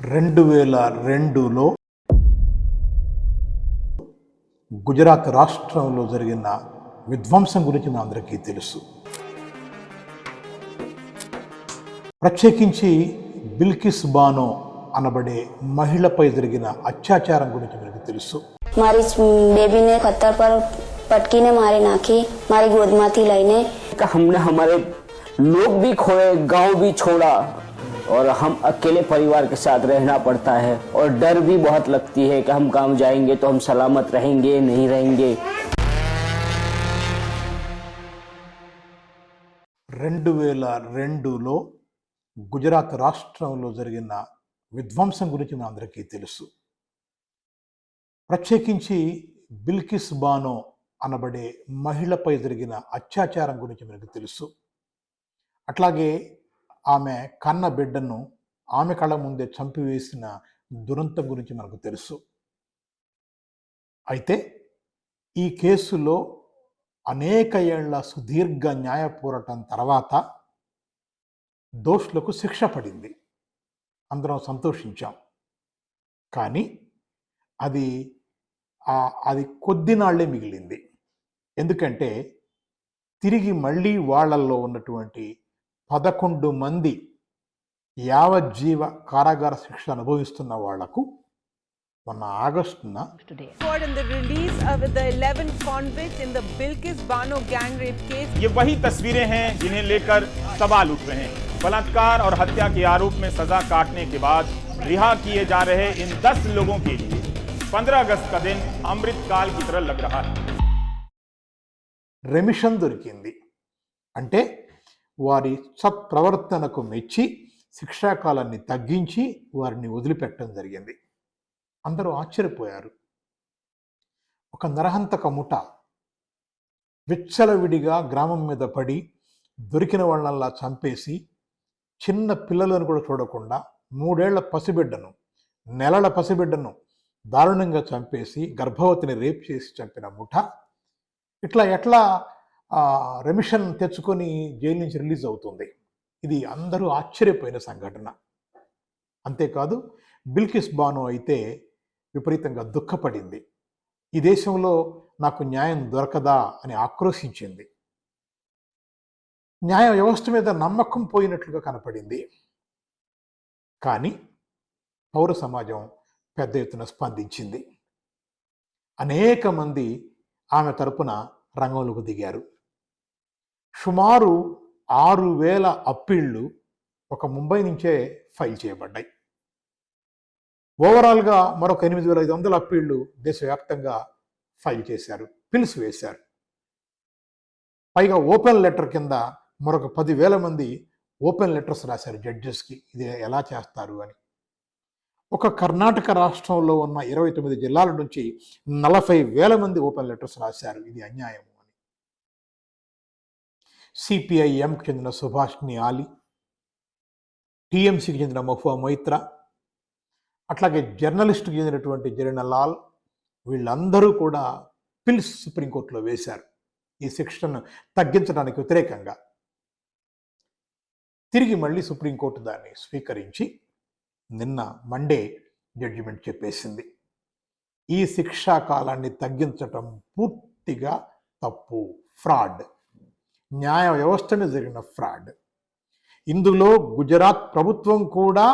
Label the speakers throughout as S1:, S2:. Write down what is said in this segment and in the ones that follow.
S1: రెండు వేల రెండులో గుజరాత్ రాష్ట్రంలో జరిగిన విధ్వంసం గురించి మన అందరికీ తెలుసు ప్రత్యేకించి బిల్కిస్ బానో అనబడే మహిళపై జరిగిన అత్యాచారం గురించి మనకు తెలుసు
S2: મારી બેબીને પથ્થર પર પટકીને મારી નાખી મારી ગોદમાંથી લઈને
S3: का हमने हमारे लोग भी खोए गांव भी छोड़ा और हम अकेले परिवार के साथ रहना पड़ता है और डर भी बहुत लगती है कि हम गांव जाएंगे तो हम सलामत रहेंगे नहीं रहेंगे
S1: రెండు వేల రెండులో గుజరాత్ రాష్ట్రంలో జరిగిన విధ్వంసం గురించి మన అందరికీ తెలుసు ప్రత్యేకించి బిల్కిస్ బానో అనబడే మహిళపై జరిగిన అత్యాచారం గురించి మనకు తెలుసు అట్లాగే ఆమె కన్న బిడ్డను ఆమె కళ్ళ ముందే చంపివేసిన దురంతం గురించి మనకు తెలుసు. అయితే ఈ కేసులో అనేక ఏళ్ళ సుదీర్ఘ న్యాయ పోరాటం తర్వాత దోషులకు శిక్ష పడింది. అందరం సంతోషించాం. కానీ అది అది కొద్ది నాళ్ళే మిగిలింది. ఎందుకంటే తిరిగి మళ్ళీ వాళ్ళల్లో ఉన్నటువంటి పదకొండు మంది యావజ్జీవ కారాగార శిక్ష అనుభవిస్తున్న వాళ్లకు మొన్న ఆగస్టున
S4: forward in the release of the 11 convicts in the Bilkis Bano gang rape case.
S5: ये वही तस्वीरें हैं जिन्हें लेकर सवाल उठ रहे हैं बलात्कार और हत्या के आरोप में सजा काटने के बाद रिहा किए जा रहे इन 10 लोगों के लिए 15 अगस्त का दिन अमृत काल की तरह लग रहा है
S1: రెమిషన్ దొరికింది అంటే వారి సత్ప్రవర్తనకు మెచ్చి శిక్షాకాలాన్ని తగ్గించి వారిని వదిలిపెట్టడం జరిగింది. అందరూ ఆశ్చర్యపోయారు. ఒక నరహంతక ముఠ విచ్చలవిడిగా గ్రామం మీద పడి దొరికిన వాళ్ళల్లా చంపేసి చిన్న పిల్లలను కూడా చూడకుండా మూడేళ్ళ పసిబిడ్డను నెలల పసిబిడ్డను దారుణంగా చంపేసి గర్భవతిని రేప్ చేసి చంపిన ముఠ. ఇట్లా ఎట్లా రెమిషన్ తెచ్చుకొని జైలు నుంచి రిలీజ్ అవుతుంది. ఇది అందరూ ఆశ్చర్యపోయిన సంఘటన. అంతేకాదు బిల్కిస్ బాను అయితే విపరీతంగా దుఃఖపడింది. ఈ దేశంలో నాకు న్యాయం దొరకదా అని ఆక్రోశించింది. న్యాయ వ్యవస్థ మీద నమ్మకం పోయినట్లుగా కనపడింది. కానీ పౌర సమాజం పెద్ద ఎత్తున స్పందించింది. అనేక మంది ఆమె తరపున రంగంలోకి దిగారు. సుమారు ఆరు వేల అప్పీళ్ళు ఒక ముంబై నుంచే ఫైల్ చేయబడ్డాయి. ఓవరాల్గా మరొక ఎనిమిది వేల ఐదు వందల అప్పీళ్ళు దేశవ్యాప్తంగా ఫైల్ చేశారు పిలుసు వేశారు. పైగా ఓపెన్ లెటర్ కింద మరొక పదివేల మంది ఓపెన్ లెటర్స్ రాశారు జడ్జెస్కి ఇది ఎలా చేస్తారు అని. ఒక కర్ణాటక రాష్ట్రంలో ఉన్న ఇరవై తొమ్మిది జిల్లాల నుంచి నలభై వేల మంది ఓపెన్ లెటర్స్ రాశారు ఇది అన్యాయం సిపిఐఎంకి చెందిన సుభాష్ని ఆలి టీఎంసీకి చెందిన మహువా మొయిత్రా అట్లాగే జర్నలిస్టుకి చెందినటువంటి జరిన లాల్ వీళ్ళందరూ కూడా పిల్స్ సుప్రీంకోర్టులో వేశారు. ఈ శిక్షను తగ్గించడానికి వ్యతిరేకంగా. తిరిగి మళ్ళీ సుప్రీంకోర్టు దాన్ని స్వీకరించి నిన్న మండే జడ్జిమెంట్ చెప్పేసింది. ఈ శిక్షా కాలాన్ని తగ్గించటం పూర్తిగా తప్పు ఫ్రాడ్. న్యాయ వ్యవస్థ మీద జరిగిన ఫ్రాడ్. ఇందులో గుజరాత్ ప్రభుత్వం కూడా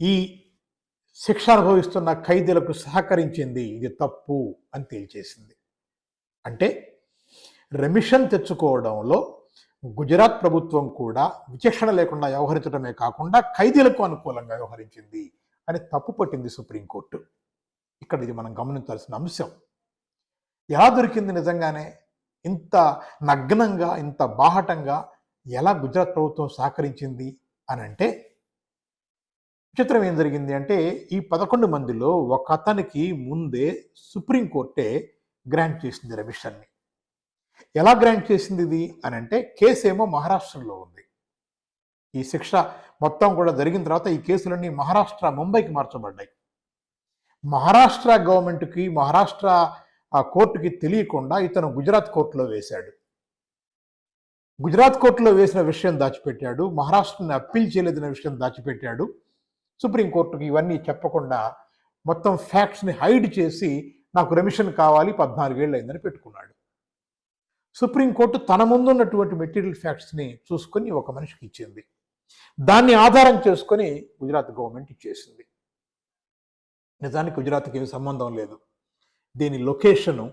S1: ఈ శిక్ష అనుభవిస్తున్న ఖైదీలకు సహకరించింది. ఇది తప్పు అని తేల్చేసింది. అంటే రెమిషన్ తెచ్చుకోవడంలో గుజరాత్ ప్రభుత్వం కూడా విచక్షణ లేకుండా వ్యవహరించడమే కాకుండా ఖైదీలకు అనుకూలంగా వ్యవహరించింది అని తప్పు పట్టింది సుప్రీంకోర్టు ఇక్కడ ఇది మనం గమనించాల్సిన అంశం. ఎలా దొరికింది నిజంగానే? ఇంత నగ్నంగా ఇంత బాహటంగా ఎలా గుజరాత్ ప్రభుత్వం సహకరించింది అని అంటే విచిత్రం ఏం జరిగింది అంటే ఈ పదకొండు మందిలో ఒక అతనికి ముందే సుప్రీంకోర్టే గ్రాంట్ చేసింది రెమిషన్ని ఎలా గ్రాంట్ చేసింది ఇది అని అంటే కేసు ఏమో మహారాష్ట్రలో ఉంది. ఈ శిక్ష మొత్తం కూడా జరిగిన తర్వాత ఈ కేసులన్నీ మహారాష్ట్ర ముంబైకి మార్చబడ్డాయి. మహారాష్ట్ర గవర్నమెంట్కి మహారాష్ట్ర ఆ కోర్టుకి తెలియకుండా ఇతను గుజరాత్ కోర్టులో వేశాడు. గుజరాత్ కోర్టులో వేసిన విషయం దాచిపెట్టాడు. మహారాష్ట్రని అప్పీల్ చేయలేదన్న విషయం దాచిపెట్టాడు. సుప్రీంకోర్టుకి ఇవన్నీ చెప్పకుండా మొత్తం ఫ్యాక్ట్స్ని హైడ్ చేసి నాకు రెమిషన్ కావాలి పద్నాలుగేళ్ళు అయిందని పెట్టుకున్నాడు. సుప్రీంకోర్టు తన ముందున్నటువంటి మెటీరియల్ ఫ్యాక్ట్స్ని చూసుకొని ఒక మనిషికి ఇచ్చింది. దాన్ని ఆధారం చేసుకొని గుజరాత్ గవర్నమెంట్ ఇచ్చేసింది. నిజానికి గుజరాత్కి ఏమి సంబంధం లేదు. దీని లొకేషను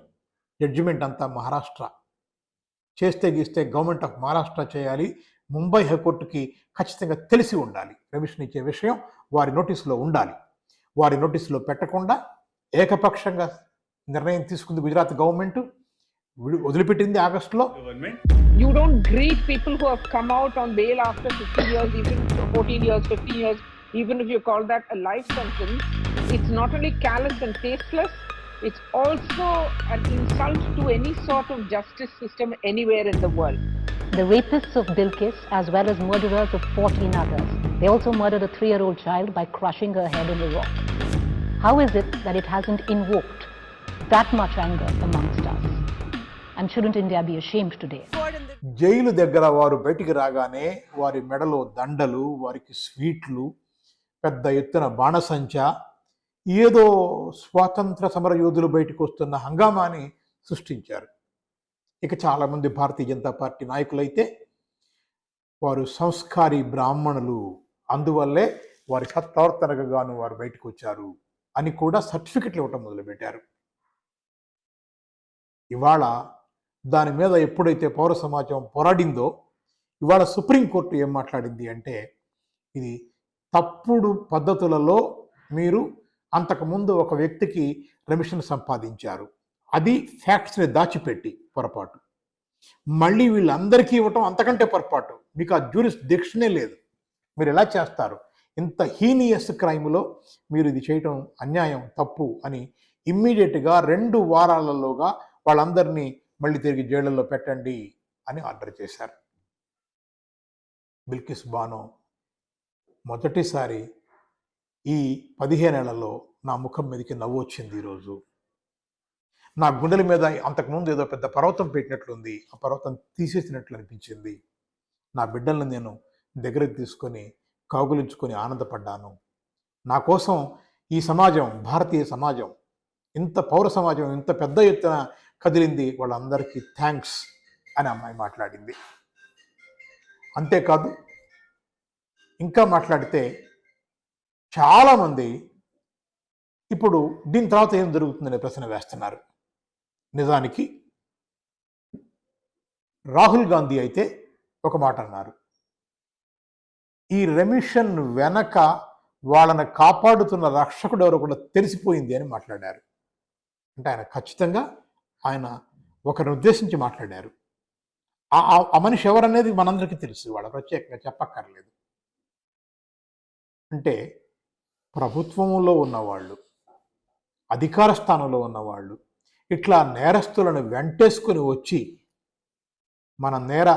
S1: జడ్జిమెంట్ అంతా మహారాష్ట్ర. చేస్తే గీస్తే గవర్నమెంట్ ఆఫ్ మహారాష్ట్ర చేయాలి. ముంబై హైకోర్టుకి ఖచ్చితంగా తెలిసి ఉండాలి. రెమిషన్ ఇచ్చే విషయం వారి నోటీసులో ఉండాలి. వారి నోటీసులో పెట్టకుండా ఏకపక్షంగా నిర్ణయం తీసుకుంది గుజరాత్ గవర్నమెంట్. వదిలిపెట్టింది ఆగస్టులో.
S6: people who have come out on bail after 50 years, even 14 years, 15 years, even if you call that a life sentence. It's not only callous and tasteless, it's also an insult to any sort of justice system anywhere in the world.
S7: the rapists of Bilkis as well as murderers of 14 others. They also murdered a three year old child by crushing her head in a rock. How is it that it hasn't invoked that much anger amongst us? And shouldn't India be ashamed today?
S4: Forward in the
S1: jail దగ్గర వారు బయటికి రాగానే వారి మెడలో దండలు వారికి స్వీట్లు పెద్ద ఎత్తున బాణసంచ ఏదో స్వాతంత్ర సమర యోధులు బయటకు వస్తున్న హంగామాని సృష్టించారు. ఇక చాలామంది భారతీయ జనతా పార్టీ నాయకులైతే వారు సంస్కారి బ్రాహ్మణులు అందువల్లే వారి సత్ప్రవర్తనకు వారు బయటకు వచ్చారు అని కూడా సర్టిఫికెట్లు ఇవ్వటం మొదలుపెట్టారు. ఇవాళ దాని మీద ఎప్పుడైతే పౌర సమాజం పోరాడిందో ఇవాళ సుప్రీంకోర్టు ఏం మాట్లాడింది అంటే ఇది తప్పుడు పద్ధతులలో మీరు అంతకుముందు ఒక వ్యక్తికి రెమిషన్ సంపాదించారు. అది ఫ్యాక్ట్స్ని దాచిపెట్టి పొరపాటు. మళ్ళీ వీళ్ళందరికీ ఇవ్వటం అంతకంటే పొరపాటు. మీకు ఆ జ్యూరిస్ డిక్షనే లేదు. మీరు ఎలా చేస్తారు? ఇంత హీనియస్ క్రైమ్లో మీరు ఇది చేయటం అన్యాయం తప్పు అని ఇమ్మీడియట్గా రెండు వారాలలోగా వాళ్ళందరినీ మళ్ళీ తిరిగి జైళ్ళల్లో పెట్టండి అని ఆర్డర్ చేశారు. బిల్కిస్ బానో మొదటిసారి ఈ పదిహేనేళ్ళలో నా ముఖం మీదకి నవ్వు వచ్చింది ఈరోజు. నా గుండెల మీద అంతకుముందు ఏదో పెద్ద పర్వతం పెట్టినట్లుంది. ఆ పర్వతం తీసేసినట్లు అనిపించింది. నా బిడ్డలను నేను దగ్గరకు తీసుకొని కౌగులించుకొని ఆనందపడ్డాను. నా కోసం ఈ సమాజం భారతీయ సమాజం ఇంత పౌర సమాజం ఇంత పెద్ద ఎత్తున కదిలింది వాళ్ళందరికీ థ్యాంక్స్ అని అమ్మాయి మాట్లాడింది. అంతేకాదు ఇంకా మాట్లాడితే చాలామంది ఇప్పుడు దీని తర్వాత ఏం జరుగుతుందనే ప్రశ్న వేస్తున్నారు. నిజానికి రాహుల్ గాంధీ అయితే ఒక మాట అన్నారు. ఈ రెమిషన్ వెనక వాళ్ళని కాపాడుతున్న రక్షకుడు ఎవరో కూడా తెలిసిపోయింది అని మాట్లాడారు. అంటే ఆయన ఖచ్చితంగా ఆయన ఒకరిని ఉద్దేశించి మాట్లాడారు. ఆ ఆ మనిషి ఎవరనేది మనందరికీ తెలుసు. వాళ్ళ ప్రత్యేకంగా చెప్పక్కర్లేదు. అంటే ప్రభుత్వంలో ఉన్నవాళ్ళు అధికార స్థానంలో ఉన్నవాళ్ళు ఇట్లా నేరస్తులను వెంటేసుకొని వచ్చి మన నేర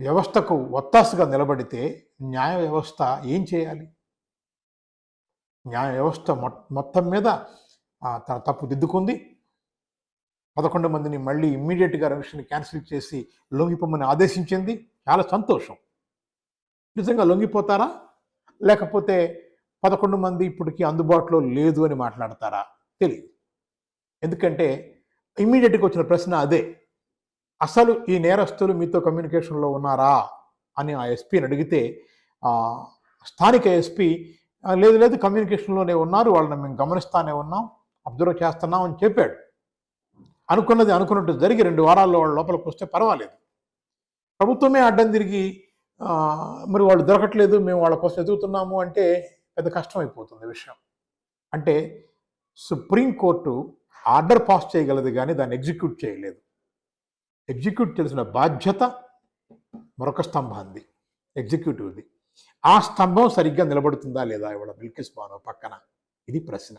S1: వ్యవస్థకు ఒత్తాసుగా నిలబడితే న్యాయ వ్యవస్థ ఏం చేయాలి? న్యాయ వ్యవస్థ మొ- మొత్తం మీద తన తప్పు దిద్దుకుంది. పదకొండు మందిని మళ్ళీ ఇమ్మీడియట్గా రమిషన్ క్యాన్సిల్ చేసి లొంగిపోమని ఆదేశించింది. చాలా సంతోషం. నిజంగా లొంగిపోతారా? లేకపోతే పదకొండు మంది ఇప్పటికీ అందుబాటులో లేదు అని మాట్లాడతారా? తెలియదు ఎందుకంటే ఇమ్మీడియట్గా వచ్చిన ప్రశ్న అదే. అసలు ఈ నేరస్తులు మీతో కమ్యూనికేషన్లో ఉన్నారా? అని ఆ ఎస్పీని అడిగితే స్థానిక ఎస్పీ లేదు లేదు కమ్యూనికేషన్లోనే ఉన్నారు వాళ్ళని మేము గమనిస్తానే ఉన్నాం అబ్జర్వ్ చేస్తున్నాం అని చెప్పాడు. అనుకున్నది అనుకున్నట్టు జరిగి రెండు వారాల్లో వాళ్ళ లోపలికి వస్తే పర్వాలేదు. ప్రభుత్వమే అడ్డం తిరిగి మరి వాళ్ళు దొరకట్లేదు మేము వాళ్ళ కోసం ఎదుగుతున్నాము అంటే పెద్ద కష్టం అయిపోతుంది విషయం. అంటే సుప్రీంకోర్టు ఆర్డర్ పాస్ చేయగలదు కానీ దాన్ని ఎగ్జిక్యూట్ చేయలేదు. ఎగ్జిక్యూట్ చేసిన బాధ్యత మరొక స్తంభాంది ఎగ్జిక్యూటివ్ది. ఆ స్తంభం సరిగ్గా నిలబడుతుందా లేదా ఇవాళ బిల్కిస్ బానో పక్కన? ఇది ప్రశ్న.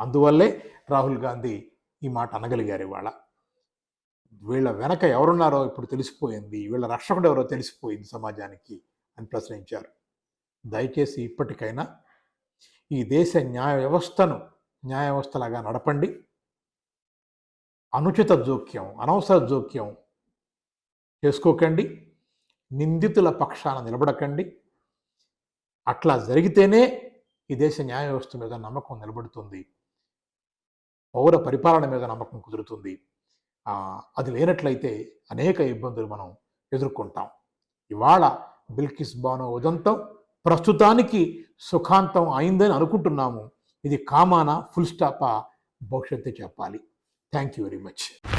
S1: అందువల్లే రాహుల్ గాంధీ ఈ మాట అనగలిగారు ఇవాళ. వీళ్ళ వెనక ఎవరున్నారో ఇప్పుడు తెలిసిపోయింది. వీళ్ళ రక్షకుడు ఎవరో తెలిసిపోయింది సమాజానికి అని ప్రశ్నించారు. దయచేసి ఇప్పటికైనా ఈ దేశ న్యాయ వ్యవస్థను న్యాయ వ్యవస్థలాగా నడపండి. అనుచిత జోక్యం అనవసర జోక్యం చేసుకోకండి. నిందితుల పక్షాన నిలబడకండి. అట్లా జరిగితేనే ఈ దేశ న్యాయ వ్యవస్థ మీద నమ్మకం నిలబడుతుంది. పౌర పరిపాలన మీద నమ్మకం కుదురుతుంది. అది లేనట్లయితే అనేక ఇబ్బందులు మనం ఎదుర్కొంటాం. ఇవాళ బిల్కిస్ బానో ఉదంతం. ప్రస్తుతానికి సుఖాంతం అయిందని అనుకుంటున్నాము. ఇది కామానా? ఫుల్ స్టాపా భవిష్యత్తు చెప్పాలి. Thank you very much